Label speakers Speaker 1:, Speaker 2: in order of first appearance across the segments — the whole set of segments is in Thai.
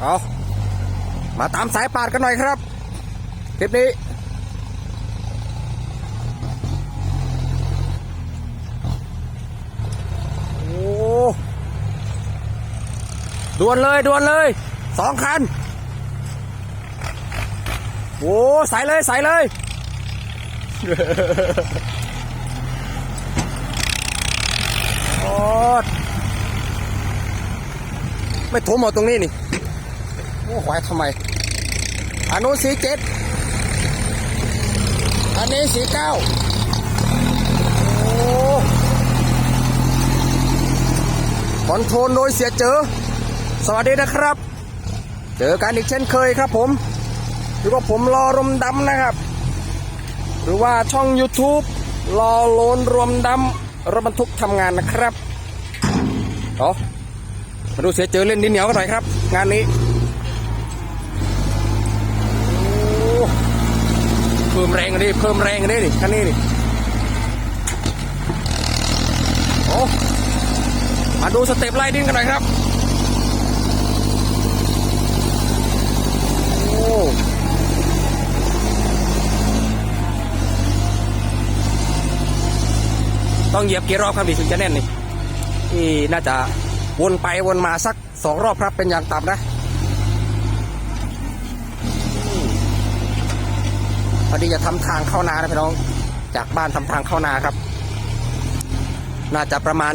Speaker 1: เอามาตามสายปาดกันหน่อยครับ คลิปนี้โอ้ดวนเลยดวนเลยสองคันโอ้ใส่เลยใส่เลยโอ้ไม่ถมหมดตรงนี้นี่ โอ้หวายทำไมอันนู้นสีเจ็ดอันนี้สีเก้าโอ้คอนโทรลโดยเสียเจอ สวัสดีนะครับ เจอกันอีกเช่นเคยครับผมหรือว่าผมรอรมดำนะครับ หรือว่าช่อง YouTube รอโลนรวมดำรถบรรทุกทำงานนะครับเอามาดูเสียเจอเล่นดินเหนียวกันหน่อยครับ งานนี้โอ้เพิ่มแรงกันดิเพิ่มแรงกันดินี่คันนี้นี่โอ้มาดูสเต็ปไล่ดิ้นกันหน่อยครับโอ้ต้องเหยียบกี่รอบครับดิถึงจะแน่นนี่นี่น่าจะวนไปวนมาสักสองรอบครับเป็นอย่างต่ำนะอืม พอดีจะทำทางเข้านานะพี่น้อง จากบ้านทำทางเข้านาครับ น่าจะประมาณ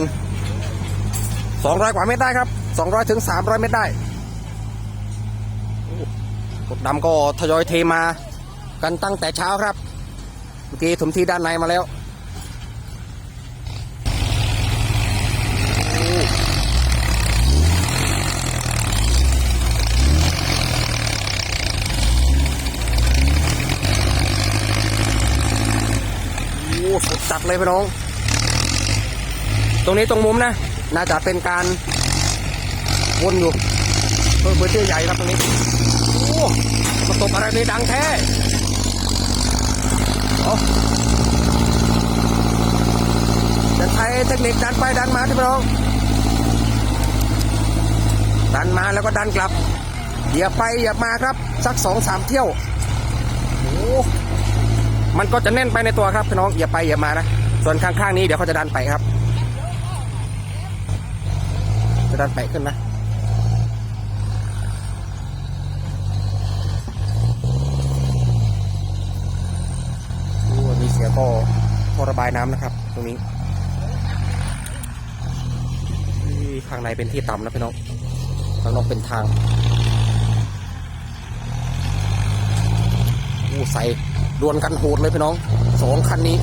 Speaker 1: 200กว่าเมตรได้ครับ200ถึง300เมตรได้กดดำก็ทยอยเทมา กันตั้งแต่เช้าครับ เมื่อกี้ถมที่ด้านในมาแล้ว สุดจัดเลยพี่น้อง ตรงนี้ตรงมุมนะ น่าจะเป็นการวนอยู่เพิ่มพื้นที่ใหญ่ครับตรงนี้ โอ้มาตบอะไรนี่ดังแท้เอาจะใช้เทคนิคดันไปดันมาที่พี่น้อง ดันมาแล้วก็ดันกลับ เหยียบไปเหยียบมาครับ สักสองสามเที่ยว โอ้ มันก็จะแน่นไปในตัวครับพี่น้องเหยียบไปเหยียบมานะส่วนข้างๆนี้เดี๋ยวเขาจะดันไปครับ จะดันแปขึ้นนะดูมีเสียก็ท่อระบายน้ำนะครับ ตรงนี้นี่ข้างในเป็นที่ต่ำนะพี่น้องข้างนอกเป็นทางอู้ใส่ ดวลกันโหดเลยพี่น้องสองคันนี้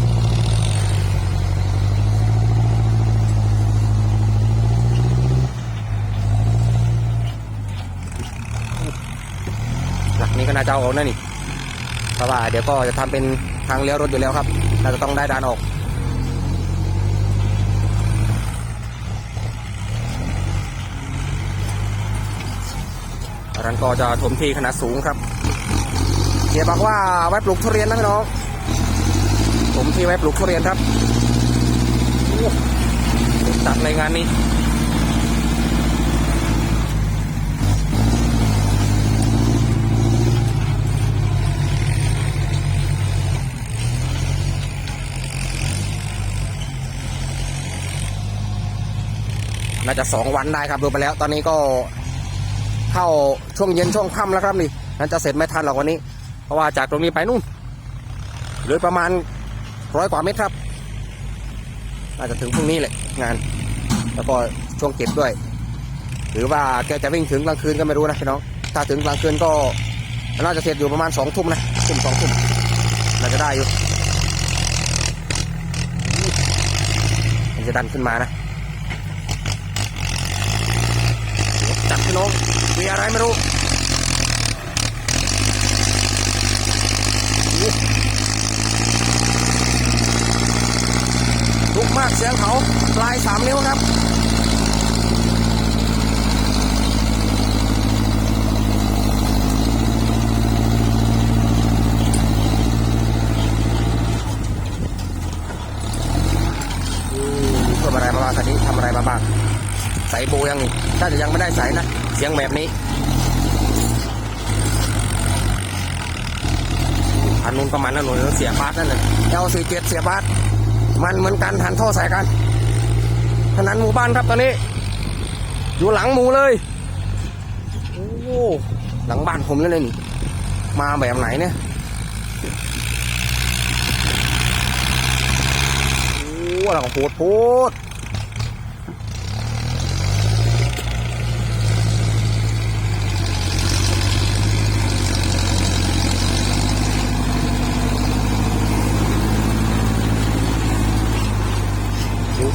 Speaker 1: หลักนี้ก็น่าจะเอาออกนะนี่เพราะว่าเดี๋ยวก็จะทำเป็นทางเลี้ยวรถอยู่แล้วครับ น่าจะต้องได้ดานออกรันก็จะถมทีขนาดสูงครับ เดี๋ยวบอกว่าไว้ปลูกทุเรียนนะพี่น้องถมที่ไว้ปลูกทุเรียนครับโอ้จัดในงานนี้น่าจะสองวันได้ครับดูไปแล้ว ตอนนี้ก็เข้าช่วงเย็นช่วงค่ำแล้วครับนี่น่าจะเสร็จไม่ทันหรอกวันนี้ ราะว่าจากตรงนี้ไปนู่นเหลือประมาณร้อยกว่าเมตรครับน่าจะถึงพรุ่งนี้แหละงาน แล้วก็ช่วงเก็บด้วย หรือว่าแกจะวิ่งถึงกลางคืนก็ไม่รู้นะพี่น้องถ้าถึงกลางคืนก็น่าจะเสร็จอยู่ประมาณสองทุ่มนะทุ่มสองทุ่มน่าจะได้อยู่มันจะดันขึ้นมานะจัดพี่น้องมีอะไรไม่รู้ากเสียงเขาลายสามนิ้วครับทำอะไรมาบ้างตอนนี้ทำอะไรมาบ้างใส่โบยังนี่ถ้าจะยังไม่ได้ใส่นะ เสียงแบบนี้อันนู้นประมาณนั้นหนูเสียบาทนั่นแหละเอลสี่เจ็ดเสียบาท มันเหมือนกันหันท่อใส่กันถนนหมู่บ้านครับตอนนี้ อยู่หลังหมู่เลยโอ้หลังบ้านผมเลยนี่มาแบบไหนเนี่ยโอ้เราก็โหดโพด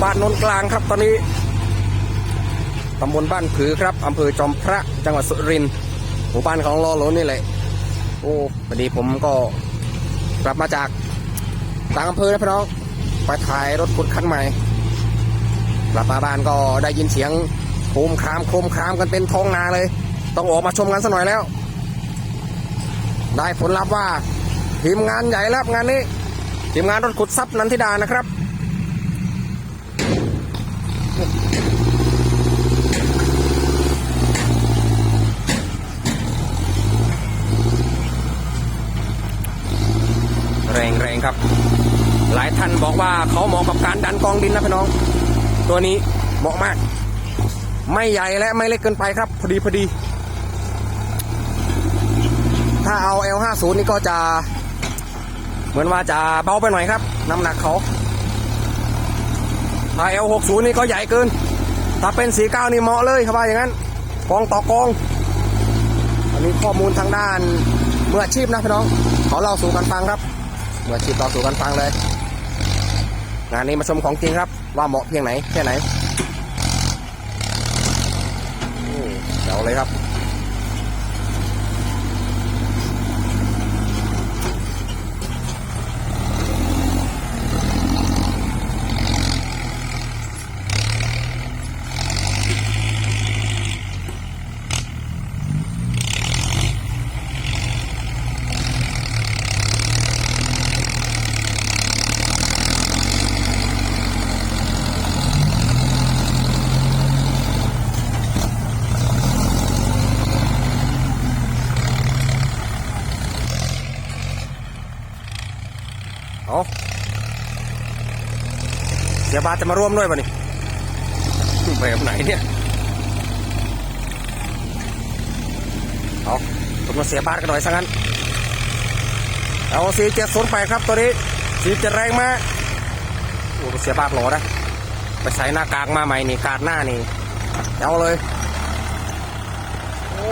Speaker 1: บ้านนนกลางครับ ตอนนี้ตำบลบ้านผือครับอำเภอจอมพระจังหวัดสุรินทร์หมู่บ้านของลอโหลนี่แหละ โอ้พอดีผมก็กลับมาจากต่างอำเภอนะพี่น้องไปถ่ายรถขุดคันใหม่กลับมาบ้านก็ได้ยินเสียงโคมครามโคมครามกันเป็นท้องนาเลย ต้องออกมาชมกันสักหน่อยแล้ว ได้ผลลัพธ์ว่าทีมงานใหญ่แล้วงานนี้ทีมงานรถขุดซับนันทิดานะครับ แรงแรงครับ หลายท่านบอกว่าเขาเหมาะกับการดันกองดินนะพี่น้อง ตัวนี้เหมาะมาก ไม่ใหญ่และไม่เล็กเกินไปครับ พอดีพอดี ถ้าเอา L50 นี่ก็จะเหมือนว่าจะเบาไปหน่อยครับ น้ำหนักเขาถ้า L60 นี่ก็ใหญ่เกิน ถ้าเป็น 49 นี่เหมาะเลยครับว่าอย่างนั้นกองต่อกองอันนี้ข้อมูลทางด้านมืออาชีพนะพี่น้องเขาเล่าสู่กันฟังครับ มืออาชีพต่อสู่กันฟังเลย งานนี้มาชมของจริงครับ ว่าเหมาะเพียงไหนแค่ไหนโอ้เดี๋ยวเลยครับ บาจะมาร่วมด้วยป่ะนี่แบบไหนเนี่ยเอาผมมาเสียบาทกันหน่อยซะงั้นเอาสีเจ็ดศูนย์ไปครับตัวนี้สีเจ็ดแรงมากโอ้เสียบาทหลนะไปใส่หน้ากากมาใหม่นี่กาดหน้านี่เอาเลยโอ้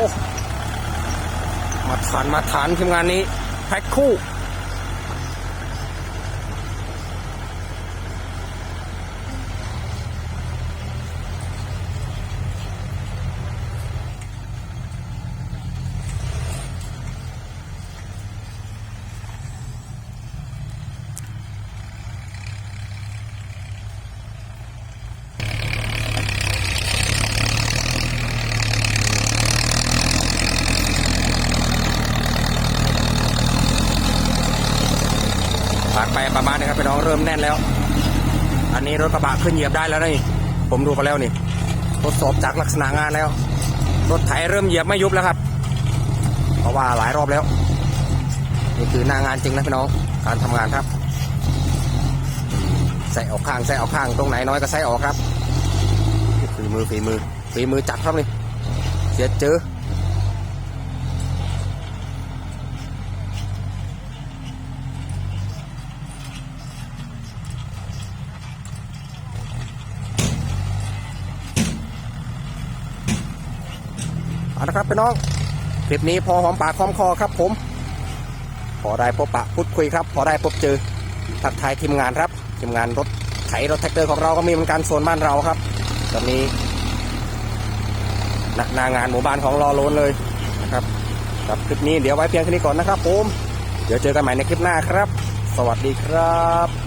Speaker 1: มาฐานมาฐานทีมงานนี้แพ็คคู่ ผ่านไปประมาณนี้ครับพี่น้องเริ่มแน่นแล้ว อันนี้รถกระบะขึ้นเหยียบได้แล้วนี่ ผมดูไปแล้วนี่ทดสอบจากลักษณะงานแล้ว รถไถเริ่มเหยียบไม่ยุบแล้วครับ เพราะว่าหลายรอบแล้ว นี่คือหน้างานจริงนะพี่น้อง การทำงานครับ ใส่ออกข้างใส่ออกข้างตรงไหนน้อยก็ใส่ออกครับฝีมือฝีมือฝีมือจัดครับนี่เสียเจอ เอาละครับพี่น้อง คลิปนี้พอหอมปากหอมคอครับผม พอได้พบปะพูดคุยครับ พอได้พบเจอทักทายทีมงานครับ ทีมงานรถไถรถแท็กเตอร์ของเราก็มีเหมือนกันโซนบ้านเราครับ ตอนนี้หนางานหมู่บ้านของรอโลนเลยนะครับกับคลิปนี้เดี๋ยวไว้เพียงแค่นี้ก่อนนะครับผม เดี๋ยวเจอกันใหม่ในคลิปหน้าครับ สวัสดีครับ